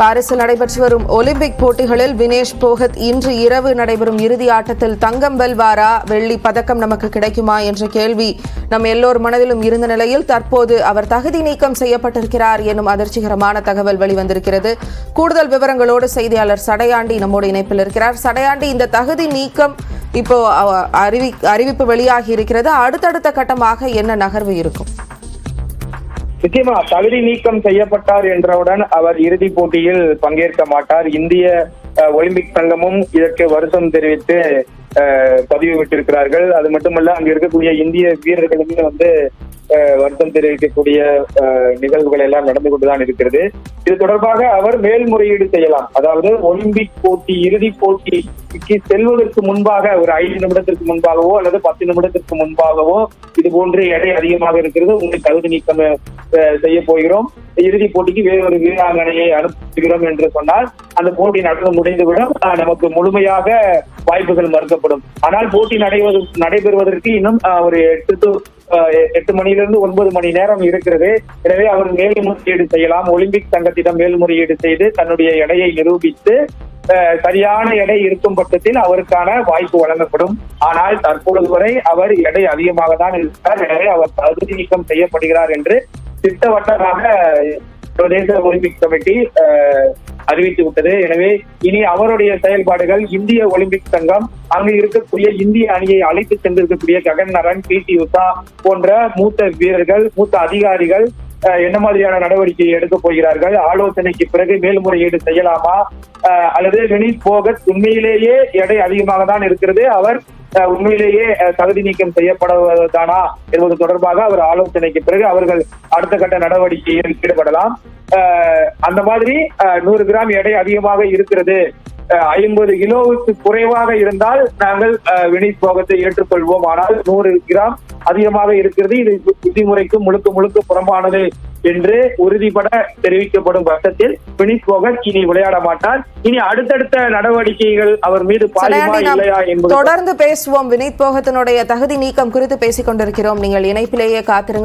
பாரிஸில் நடைபெற்று வரும் ஒலிம்பிக் போட்டிகளில் வினேஷ் போகத் இன்று இரவு நடைபெறும் இறுதி ஆட்டத்தில் தங்கம் வெல்வாரா? வெள்ளி பதக்கம் நமக்கு கிடைக்குமா? என்ற கேள்வி நம் எல்லோர் மனதிலும் இருந்த நிலையில் தற்போது அவர் தகுதி நீக்கம் செய்யப்பட்டிருக்கிறார் எனும் அதிர்ச்சிகரமான தகவல் வெளிவந்திருக்கிறது. கூடுதல் விவரங்களோடு செய்தியாளர் சடையாண்டி நம்மோடு இணைப்பில் இருக்கிறார். சடையாண்டி இந்த தகுதி நீக்கம் இப்போ அறிவி அறிவிப்பு வெளியாகி இருக்கிறது. அடுத்தடுத்த கட்டமாக என்ன நகர்வு இருக்கும்? நிச்சயமா தகுதி நீக்கம் செய்யப்பட்டார் என்றவுடன் அவர் இறுதிப் போட்டியில் பங்கேற்க மாட்டார். இந்திய ஒலிம்பிக் சங்கமும் இதற்கு வருத்தம் தெரிவித்து பதிவு விட்டிருக்கிறார்கள். அது மட்டுமல்ல அங்க இருக்கக்கூடிய இந்திய வீரர்களுமே வந்து வருத்தம் தெரிவிக்கக்கூடிய நிகழ்வுகள் எல்லாம் நடந்து கொண்டுதான் இருக்கிறது. இது தொடர்பாக அவர் மேல்முறையீடு செய்யலாம். அதாவது ஒலிம்பிக் போட்டி இறுதிப் போட்டிக்கு செல்வதற்கு முன்பாக ஒரு ஐந்து நிமிடத்திற்கு முன்பாகவோ அல்லது பத்து நிமிடத்திற்கு முன்பாகவோ இது போன்று எடை அதிகமாக இருக்கிறது. உங்களை தகுதி நீக்கம் செய்ய போகிறோம். இறுதிப் போட்டிக்கு வேறொரு வீராங்கனையை அனுப்புகிறோம் என்று சொன்னால் அந்த போட்டி நடந்து முடிந்துவிடும். நமக்கு முழுமையாக வாய்ப்புகள் மறுக்கப்படும். ஆனால் போட்டி நடைவது நடைபெறுவதற்கு இன்னும் ஒரு எட்டு எட்டு மணியிலிருந்து ஒன்பது மணி நேரம் இருக்கிறது. எனவே அவர் மேல்முறையீடு செய்யலாம். ஒலிம்பிக் சங்கத்திடம் மேல்முறையீடு செய்து தன்னுடைய எடையை நிரூபித்து அஹ், சரியான எடை இருக்கும் பட்சத்தில் அவருக்கான வாய்ப்பு வழங்கப்படும். ஆனால் தற்பொழுது வரை அவர் எடை அதிகமாக தான் இருக்கிறார் எனவே அவர் தகுதி நீக்கம் செய்யப்படுகிறார் என்று திட்டவட்டமாக சர்வதேச ஒலிம்பிக் கமிட்டி அறிவித்து விட்டது. எனவே இனி அவருடைய செயல்பாடுகள் இந்திய ஒலிம்பிக் சங்கம் அங்கு இருக்கக்கூடிய இந்திய அணியை அழைத்து சென்றிருக்கக்கூடிய ககன் நரன் பி டி உஷா போன்ற மூத்த வீரர்கள் மூத்த அதிகாரிகள் என்ன மாதிரியான நடவடிக்கை எடுக்க போகிறார்கள் ஆலோசனைக்கு பிறகு மேல்முறையீடு செய்யலாமா? அஹ், அல்லது வினித் போகத் உண்மையிலேயே எடை அதிகமாக தான் இருக்கிறது. அவர் உண்மையிலேயே தகுதி நீக்கம் செய்யப்படுவதானா என்பது தொடர்பாக அவர் ஆலோசனைக்கு பிறகு அவர்கள் அடுத்த கட்ட நடவடிக்கையில் ஈடுபடலாம். அந்த மாதிரி அஹ், நூறு கிராம் எடை அதிகமாக இருக்கிறது. ஐம்பது கிலோவுக்கு குறைவாக இருந்தால் நாங்கள் அஹ், போகத்தை ஏற்றுக்கொள்வோம். ஆனால் நூறு கிராம் அதிகமாக இருக்கிறது. இது விதிமுறைக்கு முழுக்க முழுக்க புறம்பானது என்று உறுதிபட தெரிவிக்கப்படும் பட்சத்தில் வினித் போகத் இனி விளையாட மாட்டார். இனி அடுத்தடுத்த நடவடிக்கைகள் அவர் மீது பாயுமா இல்லையா என்பது தொடர்ந்து பேசுவோம். வினீத் போகத்தினுடைய தகுதி நீக்கம் குறித்து பேசிக் கொண்டிருக்கிறோம் நீங்கள் இணைப்பிலேயே காத்திருங்கள்.